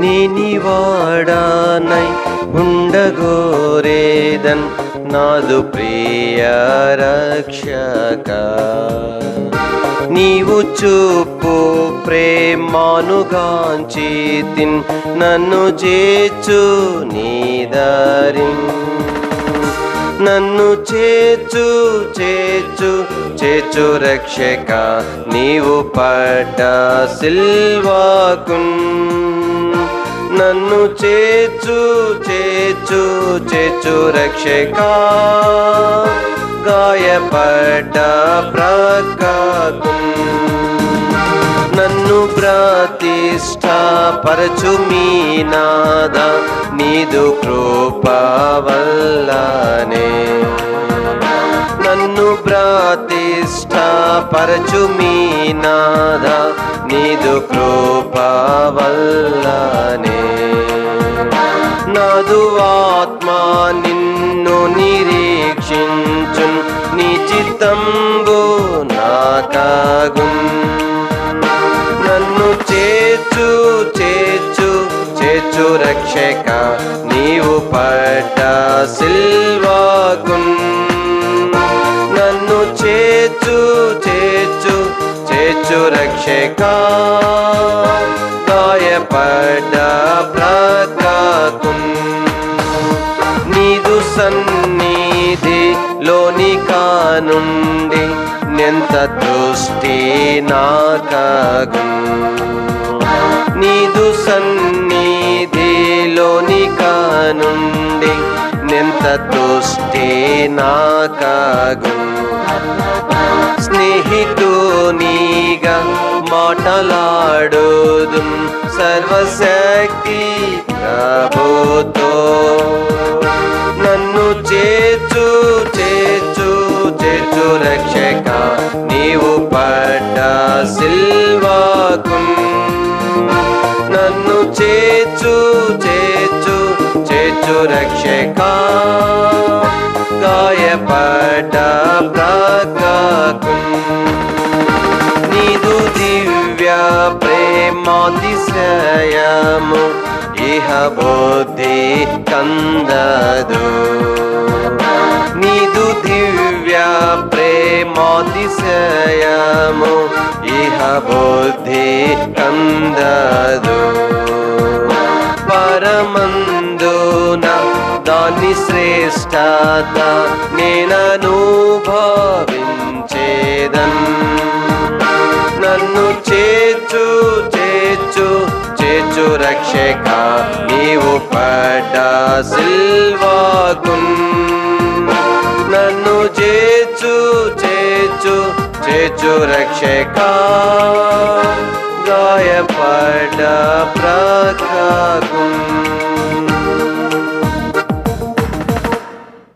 నీనివాడానై ఉండగోరేదన్ నాదు ప్రియ రక్షక. నీవు చూపు ప్రేమానుగాంచితిన్ నన్ను చేచు నీదారి నన్ను చేచు చేచు చేచు రక్షక. నీవు పడ్డ సిల్వాకున్ నన్ను చేచు చేచు చేచు రక్షక. గాయపడ్డ ప్రకాకు నన్ను ప్రతిష్ట పరచు మీ నాద. నీదు కృప వల్లనే పరచు మీ నాద నీదు కృప వల్లనే నాదు ఆత్మ నిన్ను నిరీక్షించు నీ చిత్తంబు చేచు రక్షక గాయపడ్డ నీదు సన్నిధి లోని కానుండి నెంత దృష్టి నాకగు నీదు సన్నిధి లోని కానుండి నెంత దృష్టి నాకగు స్నేహితునిగా మాటలాడోదు సర్వశక్తి ప్రభుతో. నన్ను చేచు చేచు చేచు రక్షక నీవు పడ్డ సిల్వాకు. నన్ను చేచు చేచు చేచు రక్షక గాయపడ ప్రేమాతిశయము ఇహ బుద్ధి కందదు నీదు దివ్య ప్రేమాతిశయము ఇహ బుద్ధి కందదు పరమందున దాని శ్రేష్టత నేననుభవించేదన్ నన్ను యేసు రక్షక నీవు పడ్డ సిల్వాకున్. నన్ను చేచు చేచు చేచు రక్షక. గాయపడ్డ ప్రకాకున్